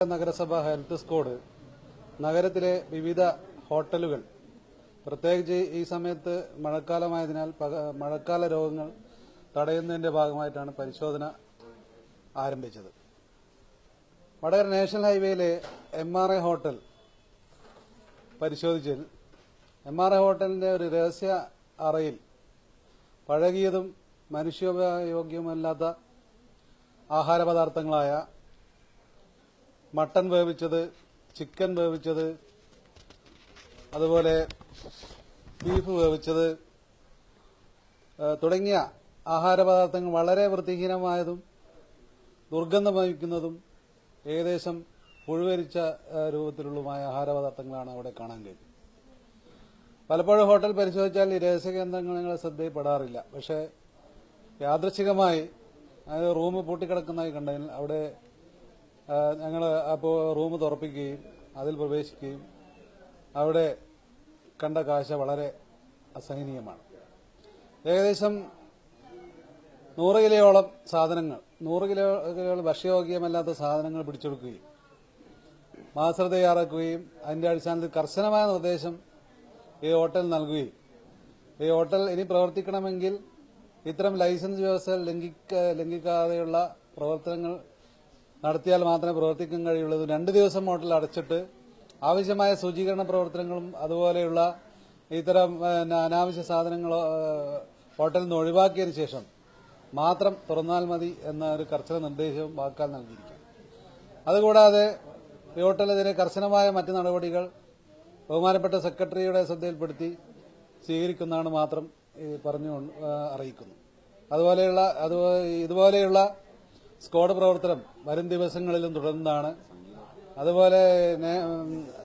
നഗരസഭ health squad നഗരത്തിലെ വിവിധ ഹോട്ടലുകൾ. പ്രത്യേകിച്ച് ഈ സമയത്ത് മഴക്കാലമായതിനാൽ മഴക്കാല രോഗങ്ങൾ തടയുന്നതിന്റെ ഭാഗമായിട്ടാണ് പരിശോധന ആരംഭിച്ചത്. വടകര നാഷണൽ ഹൈവേയിലെ എം ആർ എ ഹോട്ടൽ പരിശോധിച്ചതിൽ എം ആർ എ ഹോട്ടലിന്റെ ഒരു രഹസ്യ അറയിൽ പഴകിയതും മനുഷ്യോപയോഗ്യമല്ലാത്ത ആഹാര മട്ടൻ വേവിച്ചത് ചിക്കൻ വേവിച്ചത് അതുപോലെ ബീഫ് വേവിച്ചത് തുടങ്ങിയ ആഹാരപദാർത്ഥങ്ങൾ വളരെ വൃത്തിഹീനമായതും ദുർഗന്ധം വഹിക്കുന്നതും ഏകദേശം പുഴുവരിച്ച രൂപത്തിലുള്ളതുമായ ആഹാര പദാർത്ഥങ്ങളാണ് അവിടെ കാണാൻ കഴിയും പലപ്പോഴും ഹോട്ടൽ പരിശോധിച്ചാൽ ഈ രഹസ്യ കേന്ദ്രങ്ങൾ ശ്രദ്ധയിൽപ്പെടാറില്ല. പക്ഷേ യാദൃശികമായി റൂം പൂട്ടിക്കിടക്കുന്നതായി കണ്ടതിൽ അവിടെ ഞങ്ങൾ അപ്പോൾ റൂം തുറപ്പിക്കുകയും അതിൽ പ്രവേശിക്കുകയും അവിടെ കണ്ട കാഴ്ച വളരെ അസഹനീയമാണ്. ഏകദേശം നൂറ് കിലോയോളം സാധനങ്ങൾ നൂറ് കിലോ കിലോയോളം ഭക്ഷ്യയോഗ്യമല്ലാത്ത സാധനങ്ങൾ പിടിച്ചെടുക്കുകയും മാസ്റ്റർ തയ്യാറാക്കുകയും അതിന്റെ അടിസ്ഥാനത്തിൽ കർശനമായ നിർദ്ദേശം ഈ ഹോട്ടൽ നൽകുകയും. ഈ ഹോട്ടൽ ഇനി പ്രവർത്തിക്കണമെങ്കിൽ ഇത്തരം ലൈസൻസ് വ്യവസ്ഥ ലംഘിക്ക ലംഘിക്കാതെയുള്ള പ്രവർത്തനങ്ങൾ നടത്തിയാൽ മാത്രമേ പ്രവർത്തിക്കാൻ കഴിയുള്ളൂ. രണ്ട് ദിവസം ഹോട്ടൽ അടച്ചിട്ട് ആവശ്യമായ ശുചീകരണ പ്രവർത്തനങ്ങളും അതുപോലെയുള്ള ഇത്തരം അനാവശ്യ സാധനങ്ങൾ ഹോട്ടലിൽ നിന്ന് ഒഴിവാക്കിയതിനു ശേഷം മാത്രം തുറന്നാൽ മതി എന്ന ഒരു കർശന നിർദ്ദേശവും വാക്കാൽ നൽകിയിരിക്കും അതുകൂടാതെ ഈ ഹോട്ടലിനെതിരെ കർശനമായ മറ്റ് നടപടികൾ ബഹുമാനപ്പെട്ട സെക്രട്ടറിയുടെ ശ്രദ്ധയിൽപ്പെടുത്തി സ്വീകരിക്കുന്നതാണ് മാത്രം പറഞ്ഞു അറിയിക്കുന്നു. അതുപോലെയുള്ള അതുപോലെ ഇതുപോലെയുള്ള സ്ക്വാഡ് പ്രവർത്തനം വരും ദിവസങ്ങളിലും തുടരുന്നതാണ് അതുപോലെ